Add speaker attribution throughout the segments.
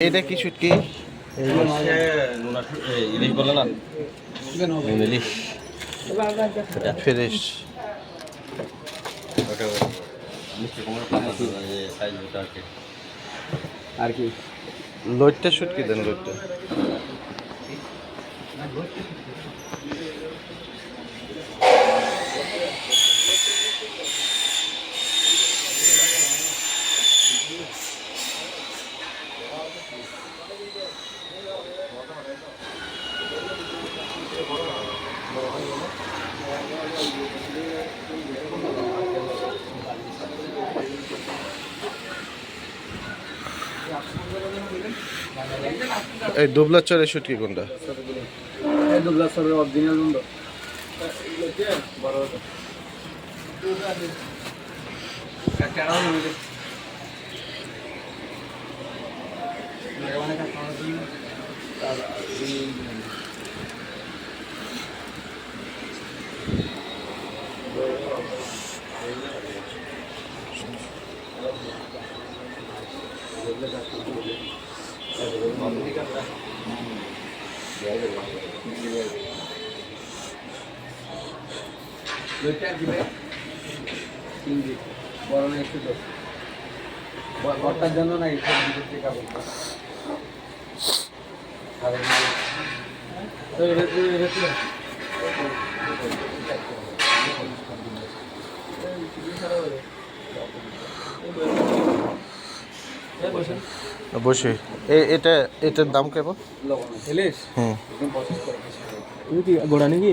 Speaker 1: এটা কি শুটকি
Speaker 2: ইলিশ বলে না ইলিশ
Speaker 1: ফ্রেশ।
Speaker 2: আর কি?
Speaker 1: লইটটা শুটকি দেন লইটটা এই দুবলা চরে শুটকি কোনটা?
Speaker 3: এই দুবলা চরে অরিজিনাল উন্ডো চিংড়ি বড় না একটু বর্তার জন্য না একটু দুটো টেকা বলতো
Speaker 1: বসে। এটা এটার দাম কেমন হুম।
Speaker 4: গোড়া নাকি?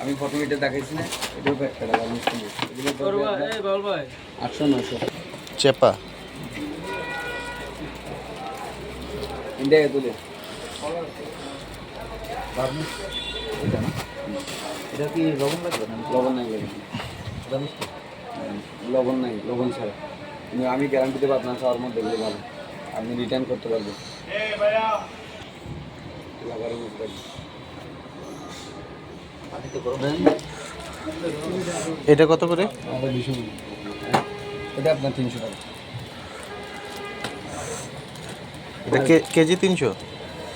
Speaker 3: আমি প্রথম এটা দেখাইছি না এটাও পড়বে আপনার আটশো নশো
Speaker 1: চেপা।
Speaker 3: ইন্ডিয়া তুলে। এটা কি লবণ লাগবে না? লবণ নাই লাগবে। লবণ নাই লবণ ছাড়া। আমি গ্যারান্টি দেবো আপনার খাওয়ার মধ্যে ভালো। আপনি রিটার্ন করতে পারবেন।
Speaker 1: এটা কত করে?
Speaker 3: এটা আপনার তিনশো টাকা।
Speaker 1: এটা কে- কেজি তিনশো?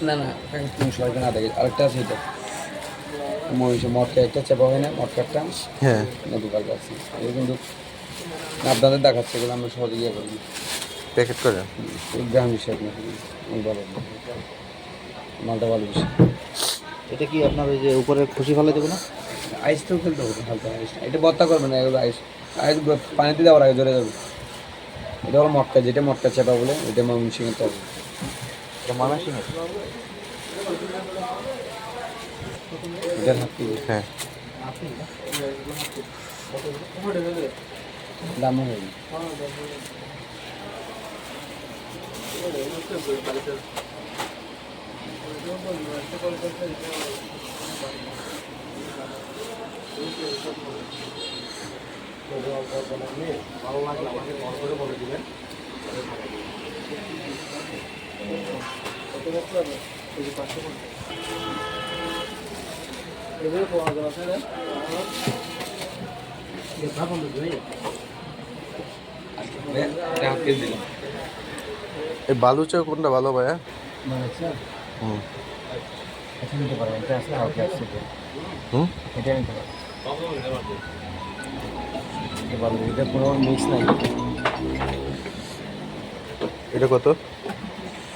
Speaker 3: না না তিনশো টাকা না দেখে আরেকটা আছে এটা। মহিষে মটকা একটা চাপা হয় না মটকারটা
Speaker 1: হ্যাঁ।
Speaker 3: আছে। এটা কিন্তু আপনাদের দেখাচ্ছে এগুলো আমরা সহজে ইয়ে করি।
Speaker 1: প্যাকেট করে?
Speaker 3: গ্রাম হিসাব। মালটা ভালো
Speaker 4: এটা কি আপনার ওই যে উপরে খুশি ফেলে দেবো না?
Speaker 3: আইস তো খেলতে হবে হালকা আইস এটা বত্তা করবে না এগুলো আইস আইস পানিতে দেওয়ার আগে ধরে যাবে। এটা হলো মটকা যেটা মটকা চেপা বলে এটা মামুন সিং এর তবে
Speaker 4: এটা
Speaker 3: এটার হাত
Speaker 1: হ্যাঁ।
Speaker 3: দাম হয়ে যাবে কেটে দিলাম
Speaker 1: এই বালুচা কোনটা ভালো ভাইয়া? হুম।
Speaker 3: এটা নিতে পারবেন এটা আসলে হালকা আছে
Speaker 1: হুম?
Speaker 3: এটা নিতে পারবেন এটা কোনো মিক্স নাই।
Speaker 1: এটা কত?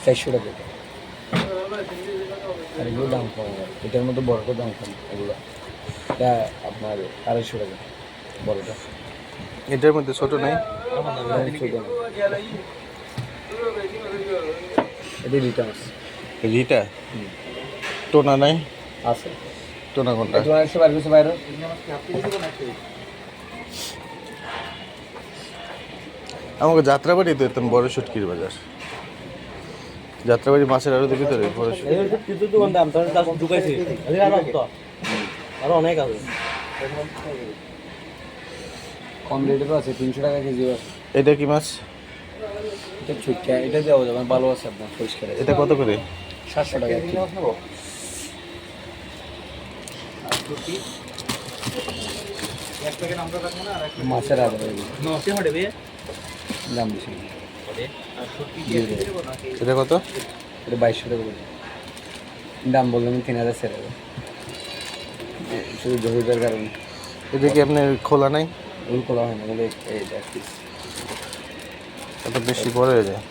Speaker 3: চারশো টাকা আর এগুলো দাম কম। এটার মধ্যে বড়টা দাম কম এগুলো। এটা আপনার আড়াইশো টাকা বড়টা।
Speaker 1: এটার মধ্যে ছোট নাই?
Speaker 3: ছোট এটা রিটার্ন
Speaker 1: রিটা? টোনা নাই?
Speaker 3: আছে।
Speaker 1: টোনা কোনটা?
Speaker 3: এটা একশো বার কিছু বাইরে?
Speaker 1: আমাকে যাত্রাবাড়ি দিতাম বড় শুটকির বাজার। যাত্রাবাড়ি মাছের বড়
Speaker 4: দোকান দাম তাহলে দাম ঢুকাইছে। আরও তো আরও অনেক আছে।
Speaker 3: কম রেটেরও আছে তিনশো টাকা আছে।
Speaker 1: এটা কি মাছ?
Speaker 3: এটা ছুটকা এটা দেওয়া যাবে ভালো আছে আপনার পরিষ্কার
Speaker 1: এটা কত করে?
Speaker 3: সাতশো টাকা মাছের আদা দাম বেশি।
Speaker 1: এটা কত?
Speaker 3: এটা বাইশশো টাকা করে। দাম বললাম তিন হাজার ছেড়ে দেবে শুধু জহিদার কারণে।
Speaker 1: এটা কি আপনার খোলা নাই?
Speaker 3: রুল খোলা হয় না বলে এই এক পিস
Speaker 1: এত বেশি বড় হয়ে যায়।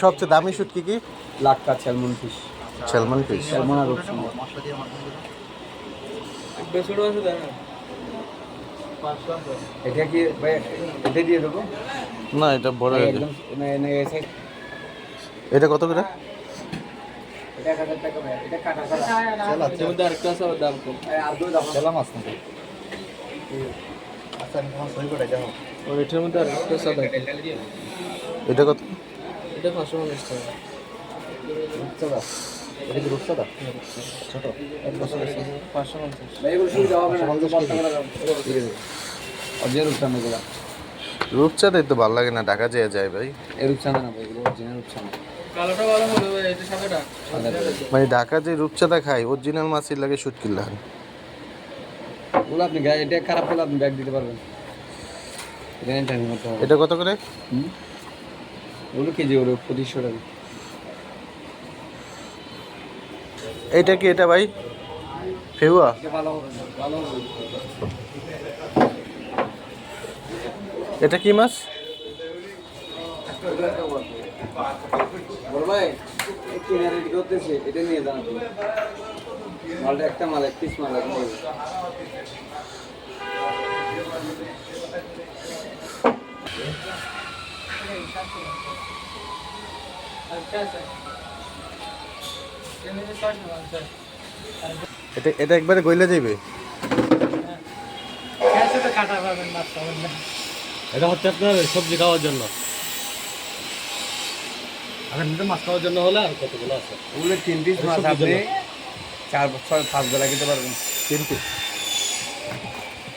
Speaker 1: সবচেয়ে দামি শুট কি কি?
Speaker 3: লাক্কা salmon fish.
Speaker 1: Salmon fish.
Speaker 3: Salmon আর এটা কি ভাই এটা দিয়ে দেবো?
Speaker 1: না এটা বড় যায়
Speaker 3: একদম না না এই
Speaker 1: এটা কত করে?
Speaker 3: টাকা এটা কাটা
Speaker 4: মধ্যে
Speaker 3: আর
Speaker 4: সাদা।
Speaker 1: এটা কত?
Speaker 4: এটা পাঁচশো পঞ্চাশ টাকা।
Speaker 2: এটা কি রূপসাদা
Speaker 4: পাঁচশো পঞ্চাশ।
Speaker 3: রূপচাঁদে
Speaker 1: তো ভালো লাগে না ঢাকা যেয়ে যায় ভাই।
Speaker 3: এই রূপচাঁদা না ভাই অরিজিনাল রূপচাঁদা
Speaker 4: কালোটা ভালো হলো ভাই এটা সাদাটা।
Speaker 3: সাদা
Speaker 1: মানে ঢাকা যে রূপচাঁদা খাই অরিজিনাল মাছের লাগে শুট কিনলাম
Speaker 3: ওগুলো আপনি এটা খারাপ হলে আপনি ব্যাগ দিতে পারবেন।
Speaker 1: এটা কত করে?
Speaker 3: ওগুলো কেজি ওগুলো পঁচিশশো টাকা।
Speaker 1: এইটা কি এটা ভাই? ফেউয়া? এটা কি মাছ?
Speaker 3: ভাই এটা নিয়ে মালটা একটা মাল এক পিস মাল।
Speaker 1: এটা এটা একবারে গইলে যাইবে?
Speaker 4: এটা হচ্ছে আপনার সবজি খাওয়ার জন্য। আর এমনিতে মাছ খাওয়ার জন্য হলে আর কতগুলো আছে?
Speaker 3: ওগুলো তিন পিস মাছ আপনি চার ছয় পাঁচ বেলা খেতে পারবেন।
Speaker 1: কিন্তু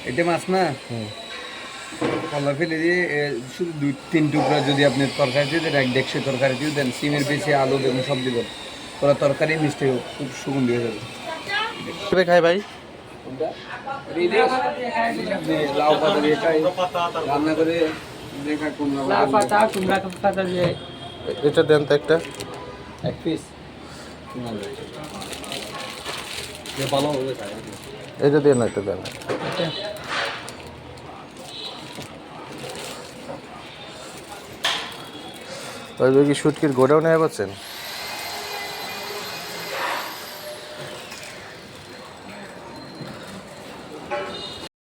Speaker 3: এটা মাছ না? কলা ফেলে দিয়ে শুধু দুই তিন টুকরা যদি আপনি তরকারি দিয়ে দেন এক দেড়শো তরকারি দিয়ে দেন সিমের বেশি আলু বেগুন সব দিবেন তোরা তরকারি মিষ্টি হোক, খুব সুগন্ধি হয়ে যাবে।
Speaker 1: খাই ভাই?
Speaker 3: লাউ পাতা দিয়ে খাই রান্না করে দেখা কোন
Speaker 1: এ- এটা দেন তো একটা।
Speaker 3: এক পিস
Speaker 2: ভালো দিয়ে না
Speaker 1: এটা দেন তবে কি শুটকির গোডাউনে পাচ্ছেন